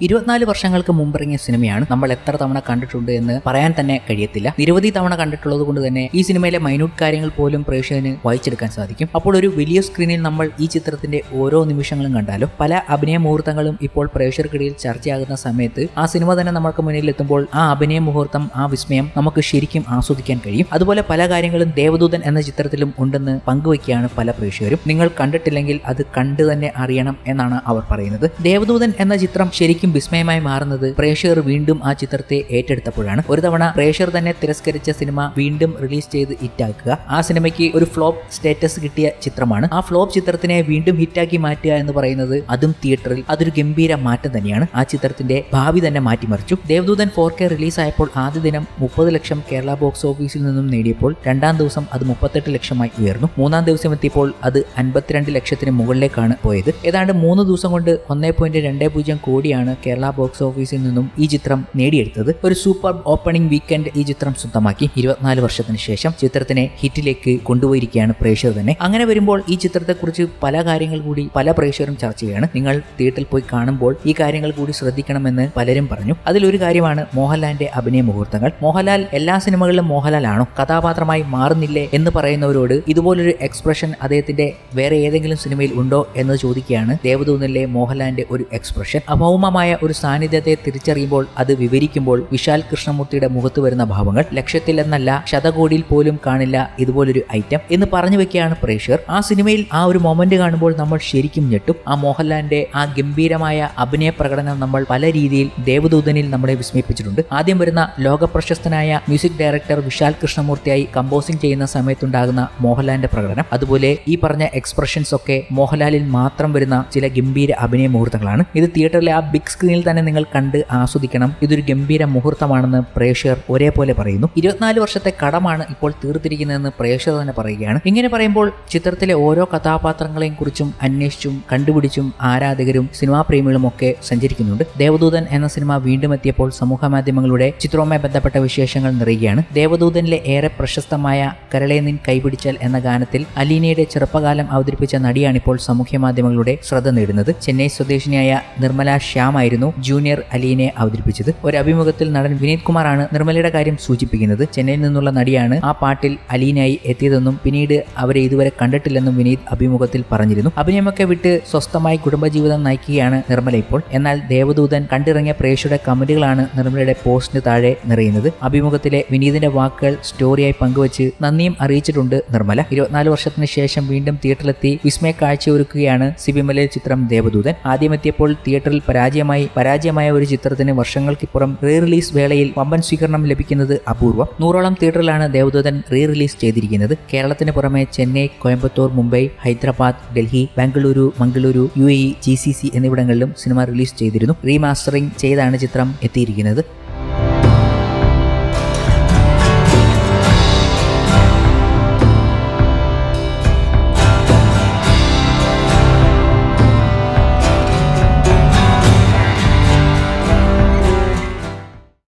ഇരുപത്തിനാല് വർഷങ്ങൾക്ക് മുമ്പിറങ്ങിയ സിനിമയാണ് നമ്മൾ എത്ര തവണ കണ്ടിട്ടുണ്ട് എന്ന് പറയാൻ തന്നെ കഴിയത്തില്ല. നിരവധി തവണ കണ്ടിട്ടുള്ളത് കൊണ്ട് തന്നെ ഈ സിനിമയിലെ മൈന്യൂട്ട് കാര്യങ്ങൾ പോലും പ്രേക്ഷകന് വായിച്ചെടുക്കാൻ സാധിക്കും. അപ്പോൾ ഒരു വലിയ സ്ക്രീനിൽ നമ്മൾ ഈ ചിത്രത്തിന്റെ ഓരോ നിമിഷങ്ങളും കണ്ടാലും പല അഭിനയ മുഹൂർത്തങ്ങളും ഇപ്പോൾ പ്രേക്ഷകർക്കിടയിൽ ചർച്ചയാകുന്ന സമയത്ത് ആ സിനിമ തന്നെ നമ്മൾക്ക് മുന്നിൽ എത്തുമ്പോൾ ആ അഭിനയ മുഹൂർത്തം ആ വിസ്മയം നമുക്ക് ശരിക്കും ആസ്വദിക്കാൻ കഴിയും. അതുപോലെ പല കാര്യങ്ങളും ദേവദൂതൻ എന്ന ചിത്രത്തിലും ഉണ്ടെന്ന് പങ്കുവയ്ക്കുകയാണ് പല പ്രേക്ഷകരും. നിങ്ങൾ കണ്ടിട്ടില്ലെങ്കിൽ അത് കണ്ടു തന്നെ അറിയണം എന്നാണ് അവർ പറയുന്നത്. ദേവദൂതൻ എന്ന ചിത്രം ശരിക്കും വിസ്മയമായി മാറുന്നത് പ്രേക്ഷകർ വീണ്ടും ആ ചിത്രത്തെ ഏറ്റെടുത്തപ്പോഴാണ്. ഒരു തവണ പ്രേക്ഷകർ തന്നെ തിരസ്കരിച്ച സിനിമ വീണ്ടും റിലീസ് ചെയ്ത് ഹിറ്റാക്കുക. ആ സിനിമയ്ക്ക് ഒരു ഫ്ലോപ്പ് സ്റ്റേറ്റസ് കിട്ടിയ ചിത്രമാണ്. ആ ഫ്ലോപ്പ് ചിത്രത്തിനെ വീണ്ടും ഹിറ്റാക്കി മാറ്റുക എന്ന് പറയുന്നത് അതും തിയേറ്ററിൽ അതൊരു ഗംഭീര മാറ്റം തന്നെയാണ്. ആ ചിത്രത്തിന്റെ ഭാവി തന്നെ മാറ്റിമറിച്ചു. ദേവദൂതൻ ഫോർ കെ റിലീസായപ്പോൾ ആദ്യ ദിനം മുപ്പത് ലക്ഷം കേരള ബോക്സ് ഓഫീസിൽ നിന്നും നേടിയപ്പോൾ രണ്ടാം ദിവസം അത് മുപ്പത്തെട്ട് ലക്ഷമായി ഉയർന്നു. മൂന്നാം ദിവസം എത്തിയപ്പോൾ അത് അൻപത്തിരണ്ട് ലക്ഷത്തിന് മുകളിലേക്കാണ് പോയത്. ഏതാണ്ട് മൂന്ന് ദിവസം കൊണ്ട് ഒന്നേ പോയിന്റ് രണ്ട് പൂജ്യം കോടിയാണ് കേരള ബോക്സ് ഓഫീസിൽ നിന്നും ഈ ചിത്രം നേടിയെടുത്തത് ഒരു സൂപ്പർ ഓപ്പണിംഗ് വീക്കെൻഡ് ഈ ചിത്രം സ്വന്തമാക്കി. ഇരുപത്തിനാല് വർഷത്തിന് ശേഷം ചിത്രത്തിനെ ഹിറ്റിലേക്ക് കൊണ്ടുപോയിരിക്കുകയാണ് പ്രേക്ഷകർ തന്നെ. അങ്ങനെ വരുമ്പോൾ ഈ ചിത്രത്തെക്കുറിച്ച് പല കാര്യങ്ങൾ കൂടി പല പ്രേക്ഷകരും ചർച്ച ചെയ്യുകയാണ് നിങ്ങൾ തിയേറ്ററിൽ പോയി കാണുമ്പോൾ ഈ കാര്യങ്ങൾ കൂടി ശ്രദ്ധിക്കണമെന്ന് പലരും പറഞ്ഞു. അതിലൊരു കാര്യമാണ് മോഹൻലാലിന്റെ അഭിനയ മുഹൂർത്തങ്ങൾ. മോഹൻലാൽ എല്ലാ സിനിമകളിലും മോഹൻലാലാണോ? കഥാപാത്രമായി മാറുന്നില്ലേ എന്ന് പറയുന്നവരോട് ഇതുപോലൊരു എക്സ്പ്രഷൻ അദ്ദേഹത്തിന്റെ വേറെ ഏതെങ്കിലും സിനിമയിൽ ഉണ്ടോ എന്ന് ചോദിക്കുകയാണ്. ദേവദൂതനിലെ മോഹൻലാലിന്റെ ഒരു എക്സ്പ്രഷൻ അഭൗമമായ ഒരു സാന്നിധ്യത്തെ തിരിച്ചറിയുമ്പോൾ അത് വിവരിക്കുമ്പോൾ വിശാൽ കൃഷ്ണമൂർത്തിയുടെ മുഖത്ത് വരുന്ന ഭാവങ്ങൾ ലക്ഷത്തിലെന്നല്ല ശതകോടിയിൽ പോലും കാണില്ല ഇതുപോലൊരു ഐറ്റം എന്ന് പറഞ്ഞു വെക്കുകയാണ് പ്രേക്ഷകർ. ആ സിനിമയിൽ ആ ഒരു മൊമെന്റ് കാണുമ്പോൾ നമ്മൾ ശരിക്കും ഞെട്ടും. ആ മോഹൻലാലിന്റെ ആ ഗംഭീരമായ അഭിനയ പ്രകടനം നമ്മൾ പല രീതിയിൽ ദേവദൂതനിൽ നമ്മളെ വിസ്മയിപ്പിച്ചിട്ടുണ്ട്. ആദ്യം വരുന്ന ലോക പ്രശസ്തനായ മ്യൂസിക് ഡയറക്ടർ വിശാൽ കൃഷ്ണമൂർത്തിയായി കമ്പോസിംഗ് ചെയ്യുന്ന സമയത്തുണ്ടാകുന്ന മോഹൻലാലിന്റെ പ്രകടനം. അതുപോലെ ഈ പറഞ്ഞ എക്സ്പ്രഷൻസ് ഒക്കെ മോഹൻലാലിൽ മാത്രം വരുന്ന ചില ഗംഭീര അഭിനയ മുഹൂർത്തങ്ങളാണ്. ഇത് തിയേറ്ററിലെ ആ ബിഗ് സ്ക്രീനിൽ തന്നെ നിങ്ങൾ കണ്ട് ആസ്വദിക്കണം. ഇതൊരു ഗംഭീര മുഹൂർത്തമാണെന്ന് പ്രേക്ഷകർ ഒരേപോലെ പറയുന്നു. ഇരുപത്തിനാല് വർഷത്തെ കടമാണ് ഇപ്പോൾ തീർത്തിരിക്കുന്നതെന്ന് പ്രേക്ഷകർ തന്നെ പറയുകയാണ്. ഇങ്ങനെ പറയുമ്പോൾ ചിത്രത്തിലെ ഓരോ കഥാപാത്രങ്ങളെയും കുറിച്ചും അന്വേഷിച്ചും കണ്ടുപിടിച്ചും ആരാധകരും സിനിമാ പ്രേമികളും ഒക്കെ സഞ്ചരിക്കുന്നുണ്ട്. ദേവദൂതൻ എന്ന സിനിമ വീണ്ടും എത്തിയപ്പോൾ സമൂഹ മാധ്യമങ്ങളുടെ ചിത്രവുമായി ബന്ധപ്പെട്ട വിശേഷങ്ങൾ നിറയുകയാണ്. ദേവദൂതനിലെ ഏറെ പ്രശസ്തമായ കരളേനിൻ കൈപിടിച്ചൽ എന്ന ഗാനത്തിൽ അലീനയുടെ ചെറുപ്പകാലം അവതരിപ്പിച്ച നടിയാണിപ്പോൾ സമൂഹ മാധ്യമങ്ങളുടെ ശ്രദ്ധ നേടുന്നത്. ചെന്നൈ സ്വദേശിനിയായ നിർമ്മല ശ്യാം ആയിരുന്നു ജൂനിയർ അലീനെ അവതരിപ്പിച്ചത്. ഒരു അഭിമുഖത്തിൽ നടൻ വിനീത് കുമാറാണ് നിർമ്മലയുടെ കാര്യം സൂചിപ്പിക്കുന്നത്. ചെന്നൈയിൽ നിന്നുള്ള നടിയാണ് ആ പാട്ടിൽ അലീനായി എത്തിയതെന്നും പിന്നീട് അവരെ ഇതുവരെ കണ്ടിട്ടില്ലെന്നും വിനീത് അഭിമുഖത്തിൽ പറഞ്ഞിരുന്നു. അഭിനയമൊക്കെ വിട്ട് സ്വസ്ഥമായി കുടുംബജീവിതം നയിക്കുകയാണ് നിർമ്മല ഇപ്പോൾ. എന്നാൽ ദേവദൂതൻ കണ്ടിറങ്ങിയ പ്രേക്ഷയുടെ കമന്റുകളാണ് നിർമ്മലയുടെ പോസ്റ്റിന് താഴെ നിറയുന്നത്. അഭിമുഖത്തിലെ വിനീതിന്റെ വാക്കുകൾ സ്റ്റോറിയായി പങ്കുവച്ച് നന്ദിയും അറിയിച്ചിട്ടുണ്ട് നിർമ്മല. ഇരുപത്തിനാല് വർഷത്തിന് ശേഷം വീണ്ടും തിയേറ്ററിലെത്തി വിസ്മയ കാഴ്ചയൊരുക്കുകയാണ് സിബിമലയിൽ ചിത്രം ദേവദൂതൻ. ആദ്യമെത്തിയപ്പോൾ തിയേറ്ററിൽ പരാജയമായി പരാജയമായ ഒരു ചിത്രത്തിന് വർഷങ്ങൾക്കിപ്പുറം റീ റിലീസ് വേളയിൽ വമ്പൻ സ്വീകരണം ലഭിക്കുന്നത് അപൂർവം. നൂറോളം തിയേറ്ററിലാണ് ദേവദൂതൻ റീ റിലീസ് ചെയ്തിരിക്കുന്നത്. കേരളത്തിന് പുറമെ Chennai Coimbatore Mumbai Hyderabad Delhi Bengaluru Mangaluru U A G C C എന്നിവിടങ്ങളിലും സിനിമ റിലീസ് ചെയ്തിരുന്നു. റീമാസ്റ്ററിംഗ് ചെയ്താണ് ചിത്രം എത്തിയിരിക്കുന്നത്.